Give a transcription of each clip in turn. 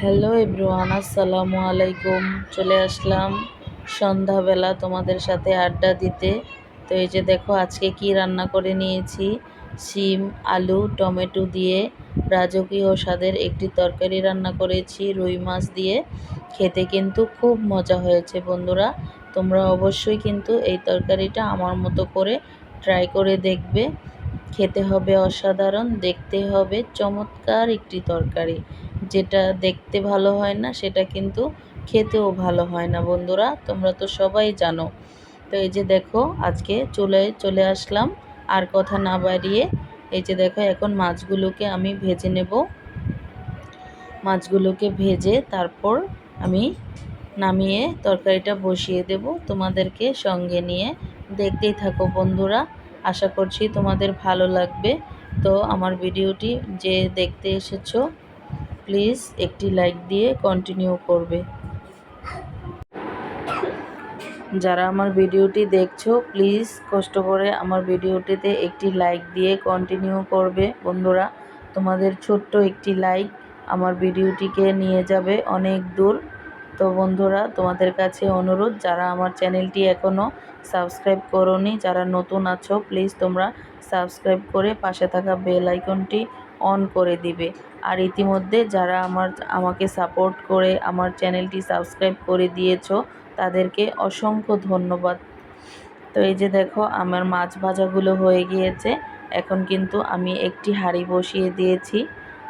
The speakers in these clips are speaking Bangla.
হ্যালো এভরিওয়ান, আসসালামু আলাইকুম। চলে আসলাম সন্ধ্যাবেলা তোমাদের সাথে আড্ডা দিতে। তো এই যে দেখো, আজকে কি রান্না করে নিয়েছি? শিম, আলু, টমেটো দিয়ে রাজকীয় স্বাদের একটি তরকারি রান্না করেছি, রুই মাছ দিয়ে। খেতে কিন্তু খুব মজা হয়েছে বন্ধুরা। তোমরা অবশ্যই কিন্তু এই তরকারিটা আমার মতো করে ট্রাই করে দেখবে। খেতে হবে অসাধারণ, দেখতে হবে চমৎকার একটি তরকারি। যেটা দেখতে ভালো হয় না, সেটা কিন্তু খেতেও ভালো হয় না বন্ধুরা, তোমরা তো সবাই জানো। তো এই যে দেখো, আজকে চলে চলে আসলাম, আর কথা না বাড়িয়ে এই যে দেখো, এখন মাছগুলোকে আমি ভেজে নেব। মাছগুলোকে ভেজে তারপর আমি নামিয়ে তরকারিটা বসিয়ে দেব তোমাদেরকে সঙ্গে নিয়ে। দেখতেই থাকো বন্ধুরা আশা করছি তোমাদের ভালো লাগবে। তো আমার ভিডিওটি যে দেখতে এসেছ, প্লিজ একটি লাইক দিয়ে কন্টিনিউ করবে। যারা আমার ভিডিওটি দেখছ, প্লিজ কষ্ট করে আমার ভিডিওটিতে একটি লাইক দিয়ে কন্টিনিউ করবে। বন্ধুরা, তোমাদের ছোট্ট একটি লাইক আমার ভিডিওটিকে নিয়ে যাবে অনেক দূর। তো বন্ধুরা, তোমাদের কাছে অনুরোধ, যারা আমার চ্যানেলটি এখনও সাবস্ক্রাইব করনি, যারা নতুন আছো প্লিজ তোমরা সাবস্ক্রাইব করে পাশে থাকা বেল আইকনটি অন করে দিবে। আর ইতিমধ্যে যারা আমার, আমাকে সাপোর্ট করে আমার চ্যানেলটি সাবস্ক্রাইব করে দিয়েছ, তাদেরকে অসংখ্য ধন্যবাদ। তো এই যে দেখো, আমার মাছ ভাজাগুলো হয়ে গিয়েছে। এখন কিন্তু আমি একটি হাঁড়ি বসিয়ে দিয়েছি।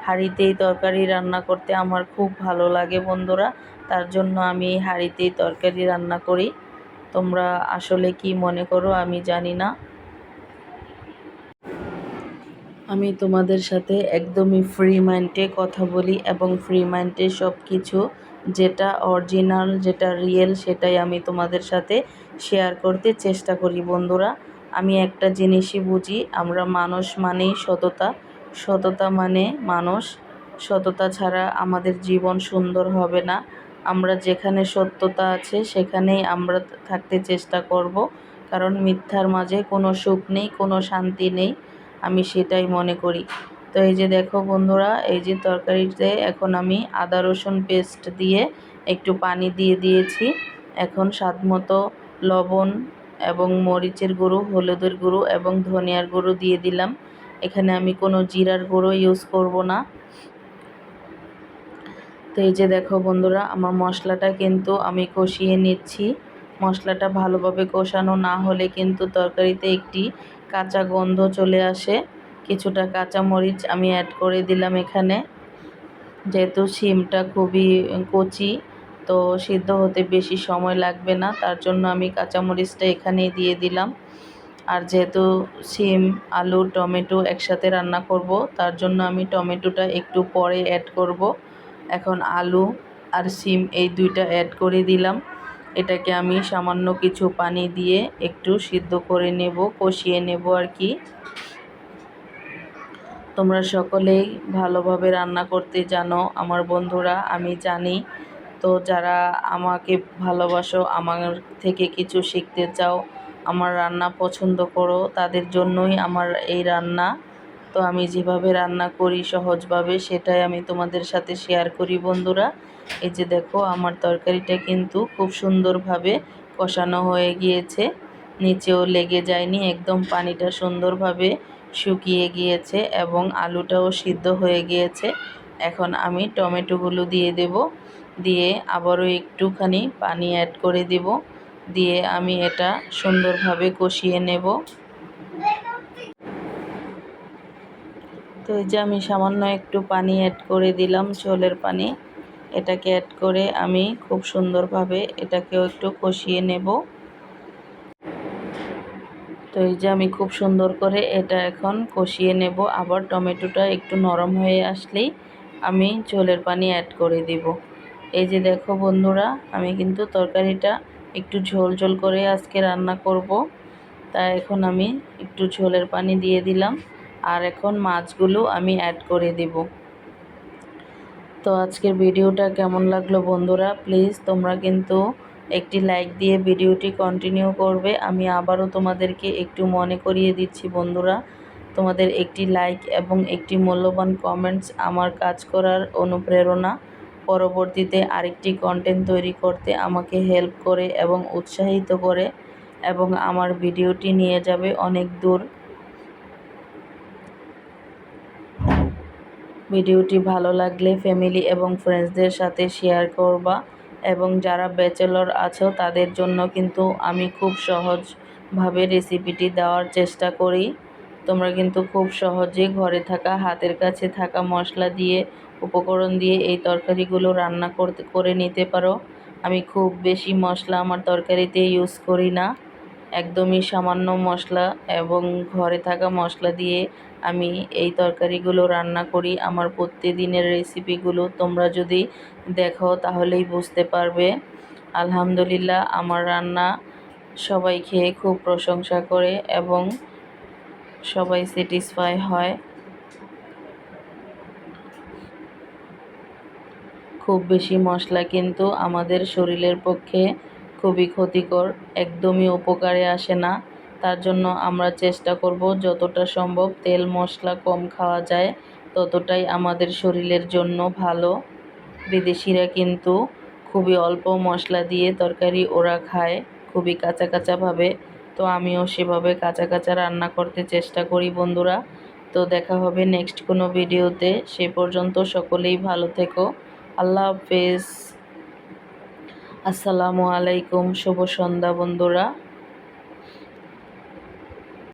হাঁড়িতেই তরকারি রান্না করতে আমার খুব ভালো লাগে বন্ধুরা। তার জন্য আমি এই হাঁড়িতেই তরকারি রান্না করি। তোমরা আসলে কি মনে করো আমি জানি না। আমি তোমাদের সাথে একদমই ফ্রি মাইন্ডে কথা বলি এবং ফ্রি মাইন্ডে সব কিছু যেটা অরিজিনাল যেটা রিয়েল সেটাই আমি তোমাদের সাথে শেয়ার করতে চেষ্টা করি বন্ধুরা। আমি একটা জিনিসই বুঝি, আমরা মানুষ মানেই সততা। সততা মানে মানুষ। সততা ছাড়া আমাদের জীবন সুন্দর হবে না। আমরা যেখানে সত্যতা আছে, সেখানেই আমরা থাকতে চেষ্টা করব। কারণ মিথ্যার মাঝে কোনো সুখ নেই, কোনো শান্তি নেই, আমি সেটাই মনে করি। তো এই যে দেখো বন্ধুরা, এই যে তরকারিতে এখন আমি আদা রসুন পেস্ট দিয়ে একটু পানি দিয়ে দিয়েছি। এখন স্বাদ মতো লবণ এবং মরিচের গুঁড়ো, হলুদের গুঁড়ো এবং ধনিয়ার গুঁড়ো দিয়ে দিলাম। এখানে আমি কোনো জিরার গুঁড়ো ইউজ করব না। তো এই যে দেখো বন্ধুরা, আমার মশলাটা কিন্তু আমি কষিয়ে নিচ্ছি। মশলাটা ভালোভাবে কষানো না হলে কিন্তু তরকারিতে একটি কাঁচা গন্ধ চলে আসে। কিছুটা কাঁচা মরিচ আমি অ্যাড করে দিলাম এখানে। যেহেতু শিমটা খুবই কচি, তো সিদ্ধ হতে বেশি সময় লাগবে না, তার জন্য আমি কাঁচামরিচটা এখানেই দিয়ে দিলাম। আর যেহেতু শিম, আলু, টমেটো একসাথে রান্না করব, তার জন্য আমি টমেটোটা একটু পরে অ্যাড করব। এখন আলু আর শিম এই দুইটা অ্যাড করে দিলাম। এটাকে আমি সামান্য কিছু পানি দিয়ে একটু সিদ্ধ করে নেব, কষিয়ে নেব আর কি। তোমরা সকলেই ভালোভাবে রান্না করতে জানো, আমার বন্ধুরা, আমি জানি। তো যারা আমাকে ভালোবাসো, আমার থেকে কিছু শিখতে চাও, আমার রান্না পছন্দ করো, তাদের জন্যই আমার এই রান্না। তো আমি যেভাবে রান্না করি সহজভাবে, সেটাই আমি তোমাদের সাথে শেয়ার করি বন্ধুরা। এই যে দেখো, আমার তরকারিটা কিন্তু খুব সুন্দরভাবে কষানো হয়ে গিয়েছে। নিচেও লেগে যায়নি, একদম পানিটা সুন্দরভাবে শুকিয়ে গিয়েছে এবং আলুটাও সিদ্ধ হয়ে গিয়েছে। এখন আমি টমেটোগুলো দিয়ে দেব, দিয়ে আবারও একটুখানি পানি অ্যাড করে দেব, দিয়ে আমি এটা সুন্দরভাবে কষিয়ে নেব। তো এই যে আমি সামান্য একটু পানি অ্যাড করে দিলাম, ঝোলের পানি। এটাকে অ্যাড করে আমি খুব সুন্দরভাবে এটাকেও একটু কষিয়ে নেব। তো এই যে আমি খুব সুন্দর করে এটা এখন কষিয়ে নেব। আবার টমেটোটা একটু নরম হয়ে আসলেই আমি ঝোলের পানি অ্যাড করে দিব। এই যে দেখো বন্ধুরা, আমি কিন্তু তরকারিটা একটু ঝোল ঝোল করে আজকে রান্না করব। তা এখন আমি একটু ঝোলের পানি দিয়ে দিলাম। আর এখন মাছগুলো আমি অ্যাড করে দেব। তো আজকের ভিডিওটা কেমন লাগল বন্ধুরা? প্লিজ তোমরা কিন্তু একটি লাইক দিয়ে ভিডিওটি কন্টিনিউ করবে। আমি আবারও তোমাদেরকে একটু মনে করিয়ে দিচ্ছি বন্ধুরা, তোমাদের একটি লাইক এবং একটি মূল্যবান কমেন্টস আমার কাজ করার অনুপ্রেরণা। পরবর্তীতে আরেকটি কন্টেন্ট তৈরি করতে আমাকে হেল্প করে এবং উৎসাহিত করে এবং আমার ভিডিওটি নিয়ে যাবে অনেক দূর। ভিডিওটি ভালো লাগলে ফ্যামিলি এবং ফ্রেন্ডসদের সাথে শেয়ার করবা এবং যারা ব্যাচেলর আছো তাদের জন্য কিন্তু আমি খুব সহজভাবে রেসিপিটি দেওয়ার চেষ্টা করি। তোমরা কিন্তু খুব সহজে ঘরে থাকা, হাতের কাছে থাকা মশলা দিয়ে, উপকরণ দিয়ে এই তরকারিগুলো রান্না করতে, করে নিতে পারো। আমি খুব বেশি মশলা আমার তরকারিতে ইউজ করি না। একদমই সামান্য মশলা এবং ঘরে থাকা মশলা দিয়ে আমি এই তরকারিগুলো রান্না করি। আমার প্রতিদিনের রেসিপিগুলো তোমরা যদি দেখো তাহলেই বুঝতে পারবে। আলহামদুলিল্লাহ, আমার রান্না সবাই খেয়ে খুব প্রশংসা করে এবং সবাই স্যাটিসফাই হয়। খুব বেশি মশলা কিন্তু আমাদের শরীরের পক্ষে খুবই ক্ষতিকর, একদমই উপকারে আসে না। তার জন্য আমরা চেষ্টা করব যতটা সম্ভব তেল, মশলা কম খাওয়া যায়, ততটাই আমাদের শরীরের জন্য ভালো। বিদেশিরা কিন্তু খুবই অল্প মশলা দিয়ে তরকারি ওরা খায়, খুবই কাঁচা কাঁচাভাবে তো আমিও সেভাবে কাঁচা কাঁচা রান্না করতে চেষ্টা করি বন্ধুরা। তো দেখা হবে নেক্সট কোনো ভিডিওতে। সে পর্যন্ত সকলেই ভালো থেকো। আল্লাহ হাফেজ। আসসালামু আলাইকুম শুভ সন্ধ্যা বন্ধুরা।